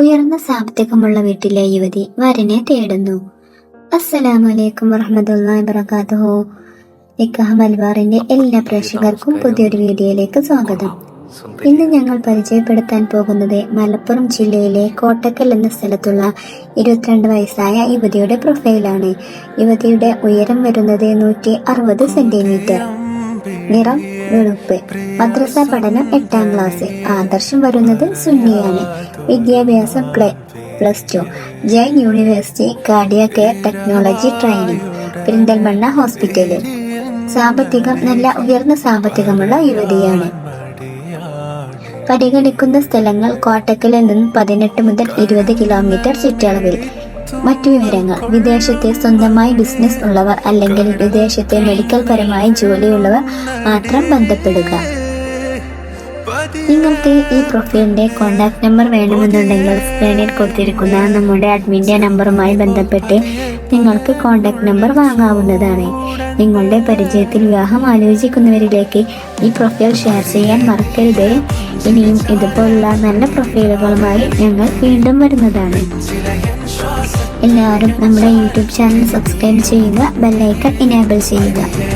ഉയർന്ന സാമ്പത്തികമുള്ള വീട്ടിലെ യുവതി വരനെ തേടുന്നു. അസ്സലാമലൈക്കും വറഹമത്തല്ലാഹി വബറകാതുഹു. നിക്കാഹ് മൽബാറിന്റെ എല്ലാ പ്രേക്ഷകർക്കും പുതിയൊരു വീഡിയോയിലേക്ക് സ്വാഗതം. ഇന്ന് ഞങ്ങൾ പരിചയപ്പെടുത്താൻ പോകുന്നത് മലപ്പുറം ജില്ലയിലെ കോട്ടക്കൽ എന്ന സ്ഥലത്തുള്ള ഇരുപത്തിരണ്ട് വയസ്സായ യുവതിയുടെ പ്രൊഫൈലാണ്. യുവതിയുടെ ഉയരം വരുന്നത് നൂറ്റി അറുപത് സെന്റിമീറ്റർ. നിറം വെളുപ്പ് മദ്രസ പഠനം എട്ടാം ക്ലാസ്. ആദർശം വരുന്നത് സുന്നിയാണ്. വിദ്യാഭ്യാസം play plus two. Jain university cardiac care technology training. Perinthalmanna ഹോസ്പിറ്റലിൽ സാമ്പത്തികം നല്ല ഉയർന്ന സാമ്പത്തികമുള്ള യുവതിയാണ്. പരിഗണിക്കുന്ന സ്ഥലങ്ങൾ കോട്ടക്കലിൽ നിന്ന് പതിനെട്ട് മുതൽ ഇരുപത് കിലോമീറ്റർ ചുറ്റളവിൽ. മറ്റു വിവരങ്ങൾ. വിദേശത്തെ സ്വന്തമായി ബിസിനസ് ഉള്ളവർ അല്ലെങ്കിൽ വിദേശത്തെ മെഡിക്കൽ പരമായ ജോലിയുള്ളവർ മാത്രം ബന്ധപ്പെടുക. നിങ്ങൾക്ക് ഈ പ്രൊഫൈലിന്റെ കോൺടാക്ട് നമ്പർ വേണമെന്നുണ്ടെങ്കിൽ സ്ക്രീനിൽ കൊടുത്തിരിക്കുന്ന നമ്മുടെ അഡ്മിന്റെ നമ്പറുമായി ബന്ധപ്പെട്ട് നിങ്ങൾക്ക് കോൺടാക്ട് നമ്പർ വാങ്ങാവുന്നതാണ്. നിങ്ങളുടെ പരിചയത്തിൽ വിവാഹം ആലോചിക്കുന്നവരിലേക്ക് ഈ പ്രൊഫൈൽ ഷെയർ ചെയ്യാൻ മറക്കരുത്. ഇനിയും ഇതുപോലുള്ള നല്ല പ്രൊഫൈലുകളുമായി ഞങ്ങൾ വീണ്ടും വരുന്നതാണ്. എല്ലാവരും നമ്മുടെ യൂട്യൂബ് ചാനൽ സബ്സ്ക്രൈബ് ചെയ്യുക ബെല്ലൈക്കൺ ഇനേബിൾ ചെയ്യുക.